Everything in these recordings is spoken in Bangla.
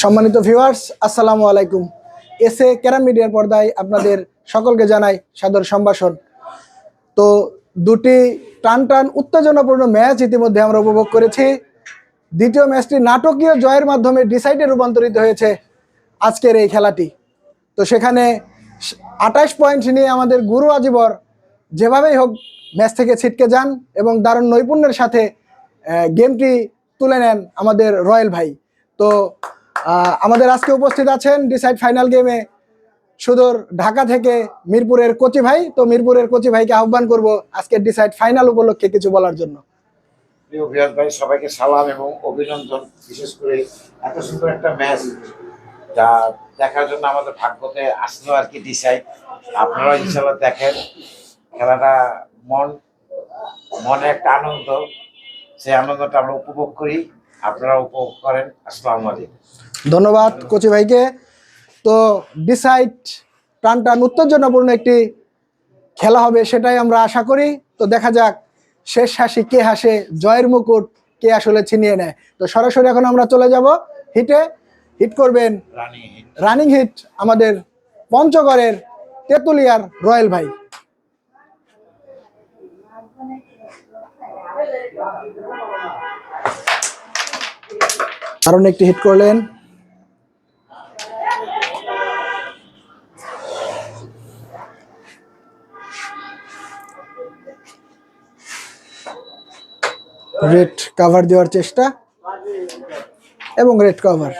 সম্মানিত ভিউয়ার্স আসসালামু আলাইকুম। এসে ক্যারাম মিডিয়ার পর্দায় আপনাদের সকলকে জানাই সাদর সম্ভাষণ। তো দুটি টান টান উত্তেজনাপূর্ণ ম্যাচ ইতিমধ্যে আমরা উপভোগ করেছি। দ্বিতীয় ম্যাচটি নাটকীয় জয়ের মাধ্যমে ডিসাইডে রূপান্তরিত হয়েছে আজকের এই খেলাটি। তো সেখানে আঠাশ পয়েন্ট নিয়ে আমাদের গুরু আজিবর যেভাবেই হোক ম্যাচ থেকে ছিটকে যান এবং দারুণ নৈপুণ্যের সাথে গেমটি তুলে নেন আমাদের রয়্যাল ভাই। তো আমাদের আজকে উপস্থিত আছেন ডিসাইড ফাইনাল গেমে সুদূর ঢাকা থেকে মিরপুরের কোচি ভাই। তো মিরপুরের কোচি ভাইকে আহ্বান করব আজকে ডিসাইড ফাইনাল উপলক্ষে কিছু বলার জন্য। প্রিয় বিরাট ভাই, সবাইকে সালাম এবং অভিনন্দন। বিশেষ করে এত সুন্দর একটা ম্যাচ যা দেখার জন্য আমাদের ভাগ্যতে আসলো আর কি ডিসাইড আপনারা ইনশাল্লাহ দেখেন, খেলাটা মন, মনে একটা আনন্দ। সেই আনন্দটা আমরা উপভোগ করি। আপনারা উপভোগ করেন। আসসালামু আলাইকুম। ধন্যবাদ কোচি ভাইকে। তো ডিসাইড টান টান উত্তেজনাপূর্ণ একটি খেলা হবে সেটাই আমরা আশা করি। তো দেখা যাক শেষ হাসি কে হাসে জয়ের মুকুট কে আসলে ছিনিয়ে নেয়। তো সরাসরি এখন আমরা চলে যাব হিটে। হিট করবেন রানিং হিট। আমাদের পঞ্চগড়ের তেঁতুলিয়ার রয়্যাল ভাই। কারণ একটি হিট করলেন। রেড কাভার দেওয়ার চেষ্টা এবং রেড কভার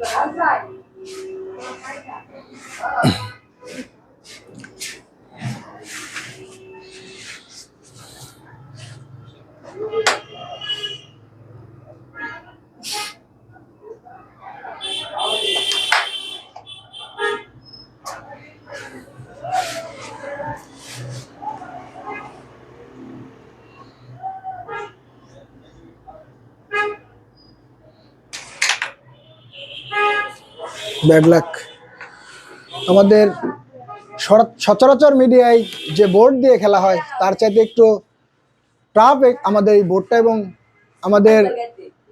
有人在。给 ব্যাড লাক আমাদের সচরাচর মিডিয়ায় যে বোর্ড দিয়ে খেলা হয়, তার চাইতে একটু টাফ আমাদের এই বোর্ডটা এবং আমাদের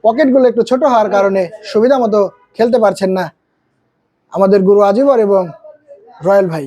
পকেটগুলো একটু ছোট হওয়ার কারণে সুবিধা মতো খেলতে পারছেন না আমাদের গুরু আজিবর এবং রয়্যাল ভাই।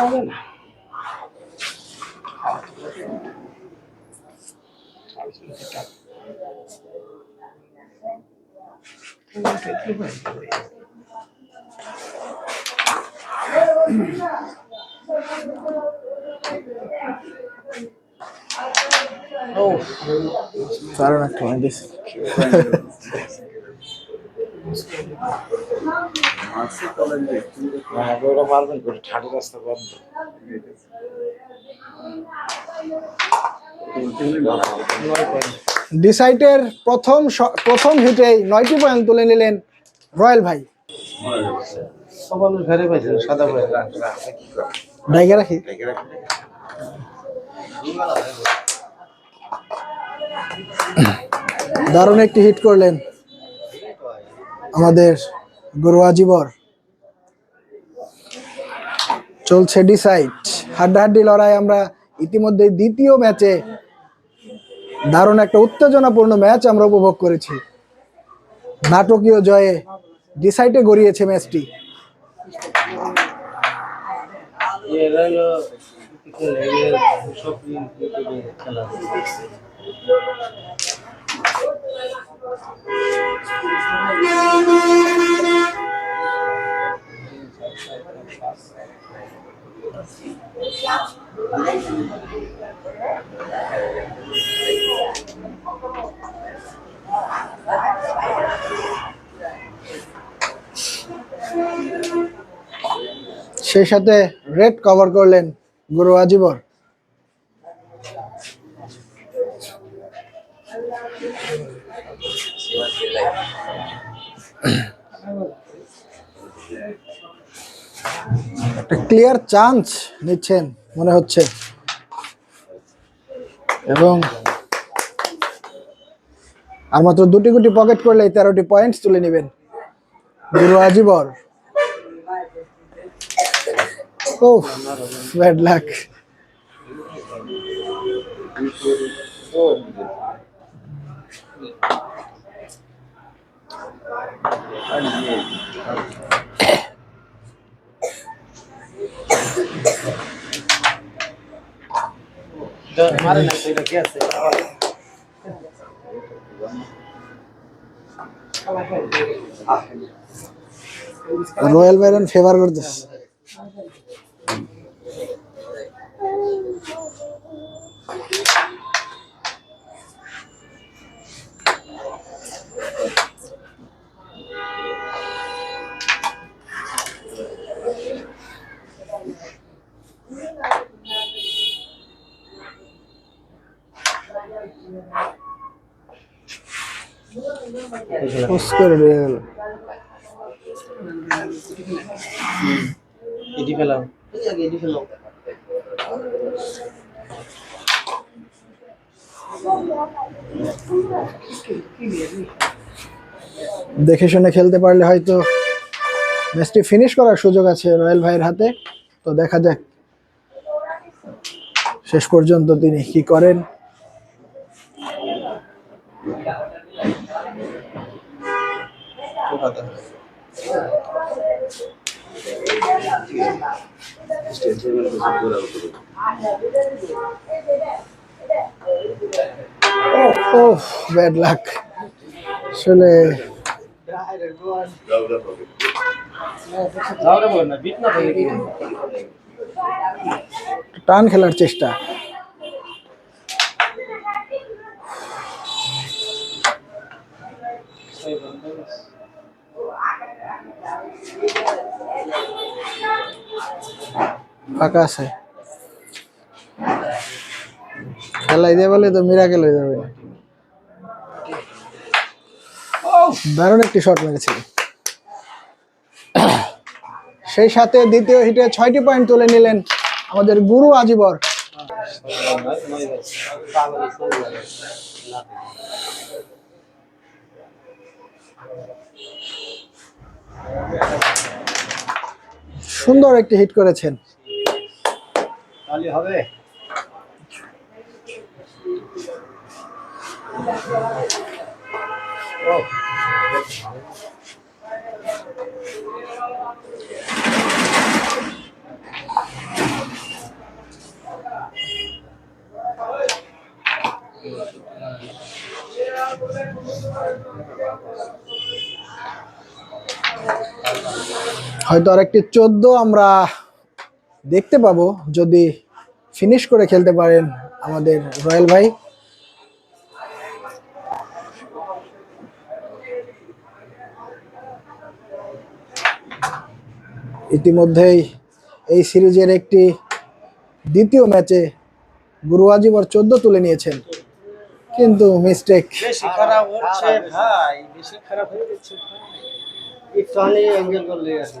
হুম দারুণ একটা মানে দিস বন্ধ। ডিসাইটের প্রথম প্রথম হিটেই নয়টি পয়েন্ট তুলে নিলেন রয়্যাল ভাই। দারুণ একটি হিট করলেন আমাদের গুরু আজিবর চলছে ডিসাইড হাড্ডাহাড্ডি লড়াই আমরা ইতিমধ্যে দ্বিতীয় ম্যাচে দারুণ একটা উত্তেজনাপূর্ণ ম্যাচ আমরা উপভোগ করেছি। নাটকীয় জয়ে ডিসাইডে গড়িয়েছে ম্যাচটি। এরা হলো সেই সাথে রেড কভার করলেন গুরু আজিবর। একটা ক্লিয়ার চান্স নিচ্ছেন, মনে হচ্ছে। এবং আর মাত্র দুটি গুটি পকেট করলেই তেরোটি পয়েন্টস তুলে নেবেন। গুরু আজিবর। ও ব্যাড লাক মারে না সেটা কি আছে রয়্যাল বাইরন ফেভার করতেছে। ফেলাও ফেলাও। দেখে শুনে খেলতে পারলে হয়তো ম্যাচটি ফিনিশ করার সুযোগ আছে রয়্যাল ভাইয়ের হাতে। তো দেখা যাক। শেষ পর্যন্ত তিনি কি করেন। ও ব্যাড লাক আসলে যাও রে বল না বিট না থাকে কি টান খেলার চেষ্টা ফাঁকা আছে। খেলাই দিয়ে বলে তো মিরাকেল হয়ে যাবে। দারুণ একটি শট মেরেছিল। সেই সাথে দ্বিতীয় হিটে ছয়টি পয়েন্ট তুলে নিলেন আমাদের গুরু আজিবর। সুন্দর একটি হিট করেছেন। তাহলে হবে। হয়তো আর একটি চোদ্দ আমরা দেখতে পাবো যদি ফিনিশ করে খেলতে পারেন আমাদের রয়্যাল ভাই। ইতিমধ্যেই এই সিরিজের একটি দ্বিতীয় ম্যাচে গুরু আজিবর চোদ্দ তুলে নিয়েছেন। কিন্তু মিস্টেক ভাই খারাপ হয়ে যাচ্ছে ভাই একটু আনি অ্যাঙ্গেল করলে আসে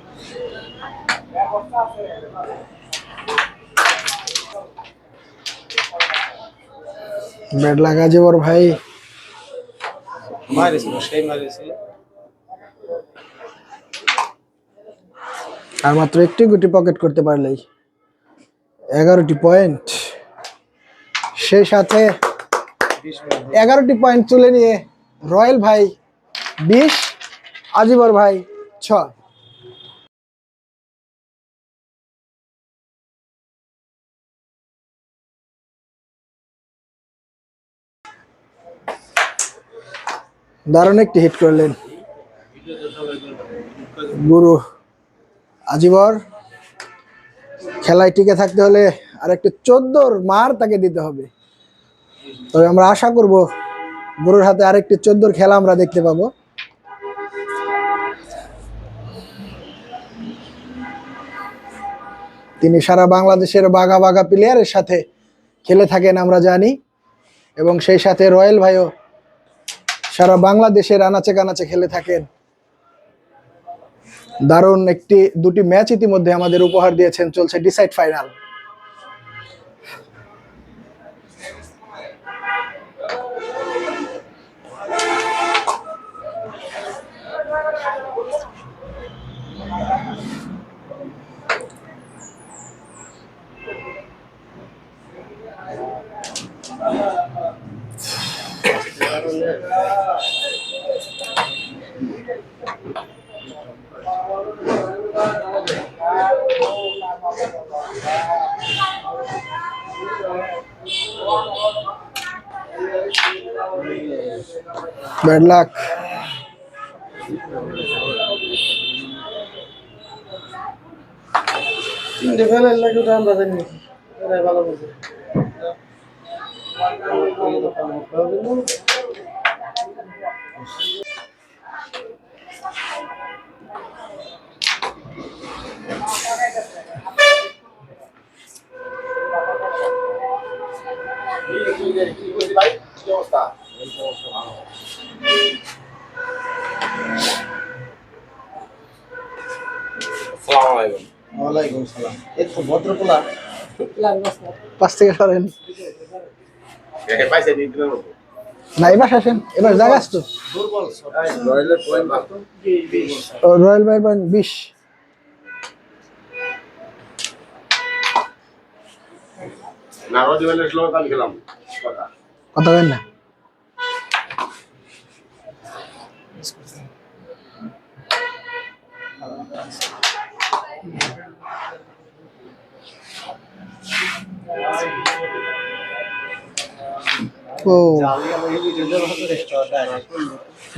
ব্যাট লাগা ভাই। মারিছিল সেই মারিছিল আর মাত্র একটি গুটি পকেট করতে পারলেই। এগারোটি পয়েন্ট। সেই সাথে এগারোটি পয়েন্ট তুলে নিয়ে রয়্যাল ভাই বিশ আজিবর ভাই ছয়। দারুণ একটি হিট করলেন। গুরু আজিবর, খেলায় টিকে থাকতে হলে আর একটু চোদ্দোর মার তাকে দিতে হবে। তবে আমরা আশা করব গুরুর হাতে আরেকটি চোদ্দোর খেলা আমরা দেখতে পাবো। তিনি সারা বাংলাদেশের বাঘা বাঘা প্লেয়ারের সাথে খেলে থাকেন আমরা জানি। এবং সেই সাথে রয়্যাল ভাইও সারা বাংলাদেশের আনাচে কানাচে খেলে থাকেন। দারুণ একটি, দুটি ম্যাচ ইতিমধ্যে আমাদের উপহার দিয়েছেন চলছে ডিসাইড ফাইনাল। ব্যাড লাক তিনটে ফেলার লাগে ওটা আমরা জানি না। ওরাই ভালো বলছে। ওয়ালাইকুম সালাম। এই তো ভদ্রপোলা পাশ থেকে সরেন। না এবার আসেন এবার জাগাস তো। রয়্যাল ভাই পয়েন্ট বিশ। কথা বলেন না।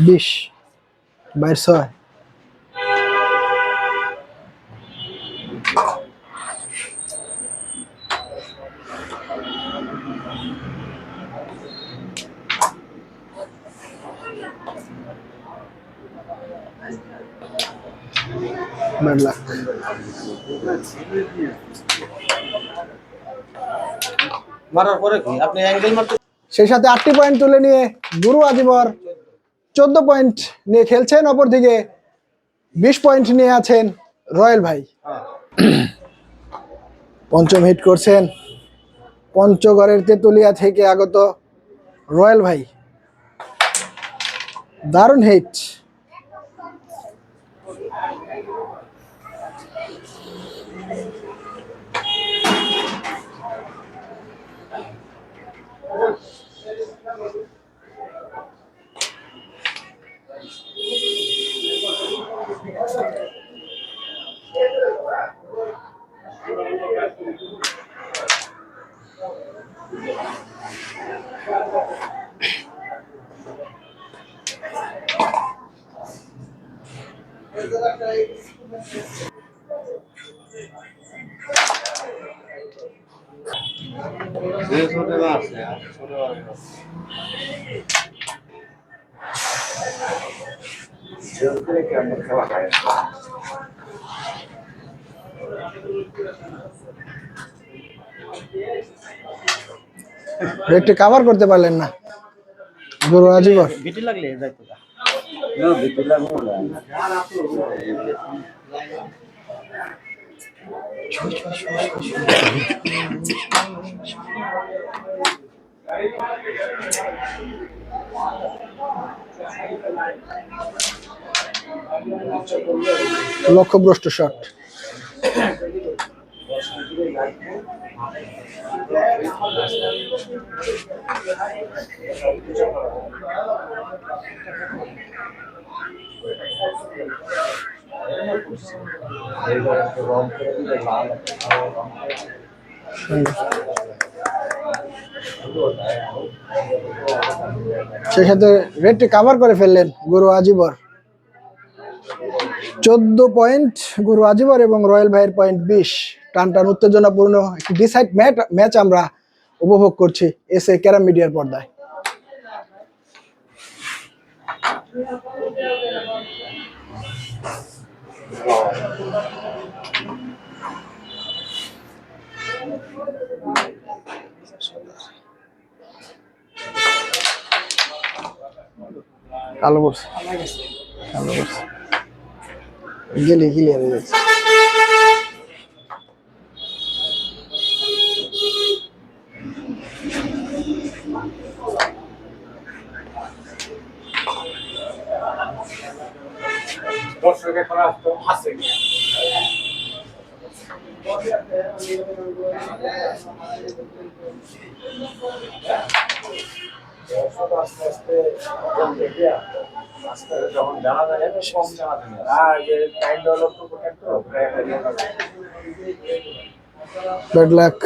বিশ বাইশ ছয় Bad luck. মারার পরে কি আপনি অ্যাঙ্গেল মারতে সেই সাথে আটটি পয়েন্ট তুলে নিয়ে গুরু আজিবর চোদ্দ পয়েন্ট নিয়ে খেলছেন, অপরদিকে বিশ পয়েন্ট নিয়ে আছেন রয়্যাল ভাই। পঞ্চম হিট করছেন পঞ্চগড়ের তেতুলিয়া থেকে আগত রয়্যাল ভাই। দারুণ হিট ছোট আছে ছোট হয় রেটটি কাভার করতে পারলেন না গরু আজীবর বিটি লাগলে যাইতো না লক্ষ্যভ্রষ্ট শট সেই সাথে রেটটি কাভার করে ফেললেন গুরু আজিবর। চোদ্দ পয়েন্ট গুরু আজিবর এবং রয়্যাল ভাইয়ের পয়েন্ট বিশ। টান টান উত্তেজনাপূর্ণ একটি ডিসাইড ম্যাচ আমরা উপভোগ করছি এস এ ক্যারাম মিডিয়ার পর্দায়। কালো বলছে কালো বলছে গেলে ক্লিয়ার হয়ে যাচ্ছে দর্শকের করা আছে আস্তে আস্তে আস্তে যখন জানা যায় কম জানা যায় আর যে টাইম ডেভেলপ তো করতে তো ব্যাড লাক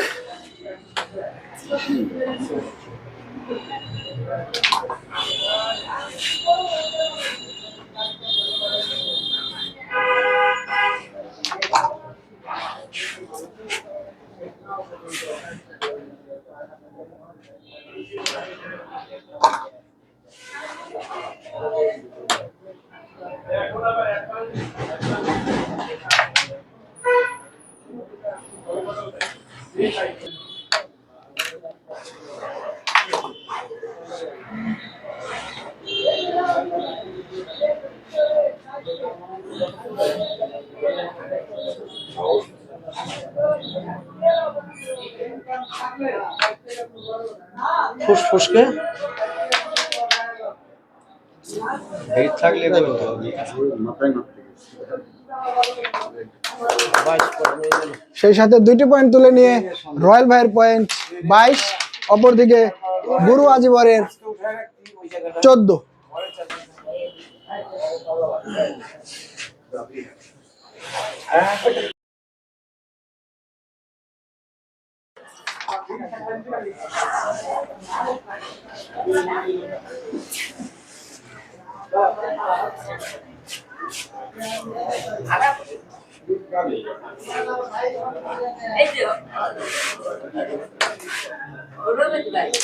ফুসফুসকে এই থাকলে বলতো। সেই সাথে দুইটি পয়েন্ট তুলে নিয়ে রয়্যাল ভাইয়ের পয়েন্ট বাইশ অপরদিকে গুরু আজিবরের চোদ্দ 알아보겠습니다. 알죠? 모르겠다. 알죠?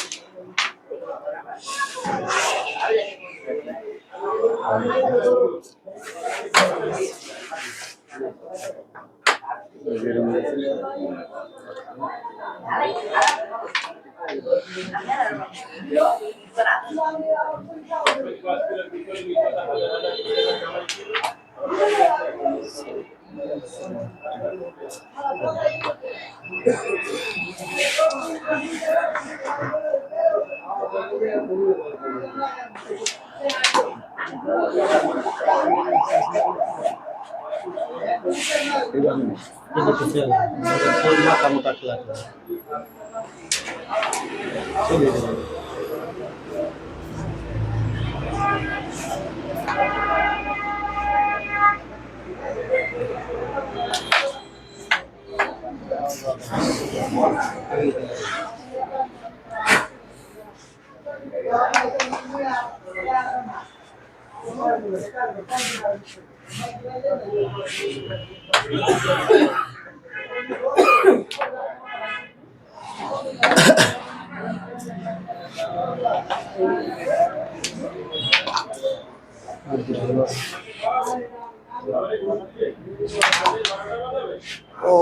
Terima kasih. kamu taklar sini Thank you. ও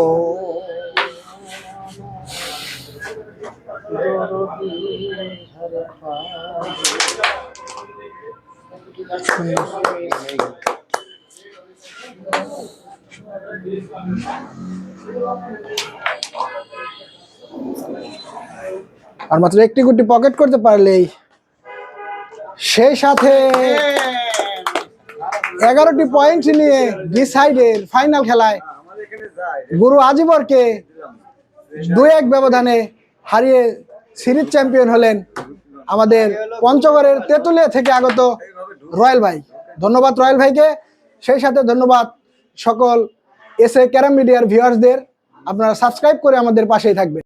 আর মাত্র একটি গুটি পকেট করতে পারলেই সেই সাথে এগারোটি পয়েন্ট নিয়ে ডিসাইডের ফাইনাল খেলায় গুরু আজিবরকে দুই এক ব্যবধানে হারিয়ে সিরিজ চ্যাম্পিয়ন হলেন আমাদের পঞ্চগড়ের তেঁতুলিয়া থেকে আগত রয়্যাল ভাই। ধন্যবাদ রয়্যাল ভাইকে। সেই সাথে ধন্যবাদ সকল এস ক্যারাম মিডিয়ার ভিউয়ার্সদের আপনারা সাবস্ক্রাইব করে আমাদের পাশেই থাকবেন।